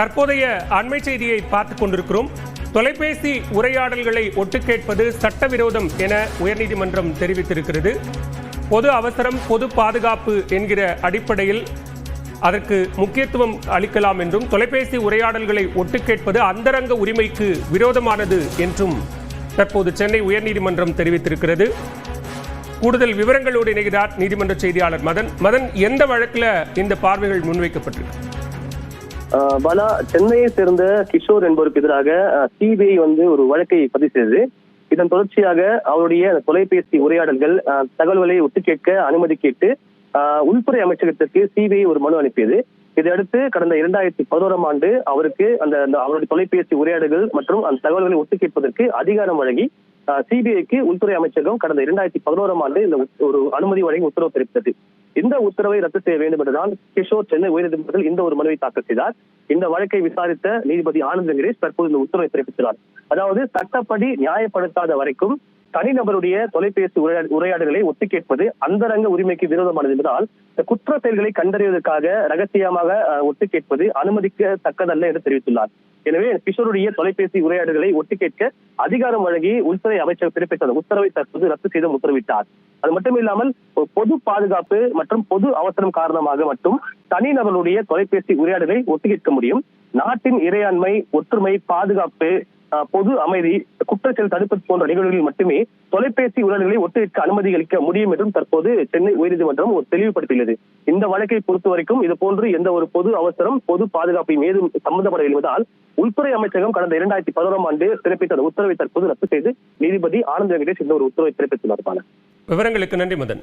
தற்போதைய அண்மை செய்தியை பார்த்துக் கொண்டிருக்கிறோம். தொலைபேசி உரையாடல்களை ஒட்டு கேட்பது சட்டவிரோதம் என உயர்நீதிமன்றம் தெரிவித்திருக்கிறது. பொது அவசரம் பொது பாதுகாப்பு என்கிற அடிப்படையில் அதற்கு முக்கியத்துவம் அளிக்கலாம் என்றும் தொலைபேசி உரையாடல்களை ஒட்டு கேட்பது அந்தரங்க உரிமைக்கு விரோதமானது என்றும் தற்போது சென்னை உயர்நீதிமன்றம் தெரிவித்திருக்கிறது. கூடுதல் விவரங்களோடு இணைகிறார் நீதிமன்ற செய்தியாளர் மதன். மதன் எந்த வழக்குல இந்த பார்வைகள் முன்வைக்கப்பட்டிருக்கு? பாலா சென்னையை சேர்ந்த கிஷோர் என்பவருக்கு எதிராக சிபிஐ வந்து ஒரு வழக்கை பதிவு செய்தது. இதன் தொடர்ச்சியாக அவருடைய அந்த தொலைபேசி உரையாடல்கள் தகவல்களை ஒட்டு கேட்க அனுமதி கேட்டு உள்துறை அமைச்சகத்திற்கு சிபிஐ ஒரு மனு அனுப்பியது. இதையடுத்து கடந்த இரண்டாயிரத்தி பதினோராம் ஆண்டு அவருக்கு அந்த அந்த அவருடைய தொலைபேசி உரையாடல்கள் மற்றும் அந்த தகவல்களை ஒட்டு கேட்பதற்கு அதிகாரம் வழங்கி சிபிஐக்கு உள்துறை அமைச்சகம் கடந்த இரண்டாயிரத்தி பதினோராம் ஆண்டு இந்த ஒரு அனுமதி வழங்கி உத்தரவு பிறப்பித்தது இந்த உத்தரவை ரத்து செய்ய வேண்டும் என்றுதான் கிஷோர் சென்னை உயர்நீதிமன்றத்தில் இந்த ஒரு மனுவை தாக்கல் செய்தார். இந்த வழக்கை விசாரித்த நீதிபதி ஆனந்த் வெங்கடேஷ் தற்போது இந்த உத்தரவை பிறப்பித்துள்ளார். அதாவது சட்டப்படி நியாயப்படுத்தாத வரைக்கும் தனிநபருடைய தொலைபேசி உரையா- உரையாடல்களை ஒத்து கேட்பது அந்தரங்க உரிமைக்கு விரோதமானது என்பதால் இந்த குற்ற செயல்களை கண்டறிவதற்காக ரகசியமாக ஒத்து கேட்பது அனுமதிக்கத்தக்கதல்ல என்று தெரிவித்துள்ளார். எனவே கிஷோருடைய தொலைபேசி உரையாடல்களை ஒட்டு கேட்க அதிகாரம் வழங்கி உள்துறை அமைச்சர் பிறப்பித்த உத்தரவை தற்போது ரத்து செய்து உத்தரவிட்டார். அது மட்டும் இல்லாமல் பொது பாதுகாப்பு மற்றும் பொது அவசரம் காரணமாக மட்டும் தனிநபருடைய தொலைபேசி உரையாடலை ஒத்து கேட்க முடியும். நாட்டின் இறையாண்மை ஒற்றுமை பாதுகாப்பு பொது அமைதி குற்றச்செயல் தடுப்பு போன்ற நிகழ்வுகளில் மட்டுமே தொலைபேசி உடல்களை ஒத்துழைக்க அனுமதி அளிக்க முடியும் என்றும் தற்போது சென்னை உயர்நீதிமன்றம் தெளிவுபடுத்தியுள்ளது. இந்த வழக்கை பொறுத்தவரைக்கும் இது போன்று எந்த ஒரு பொது அவசரம் பொது பாதுகாப்பை ஏதும் சம்பந்தப்படவில்லை என்பதால் உள்துறை அமைச்சகம் கடந்த இரண்டாயிரத்தி பதினோராம் ஆண்டு பிறப்பித்த அந்த உத்தரவை தற்போது ரத்து செய்து நீதிபதி ஆனந்த் வெங்கடேஷ் இந்த ஒரு உத்தரவை பிறப்பித்துள்ளார் விவரங்களுக்கு நன்றி மதன்.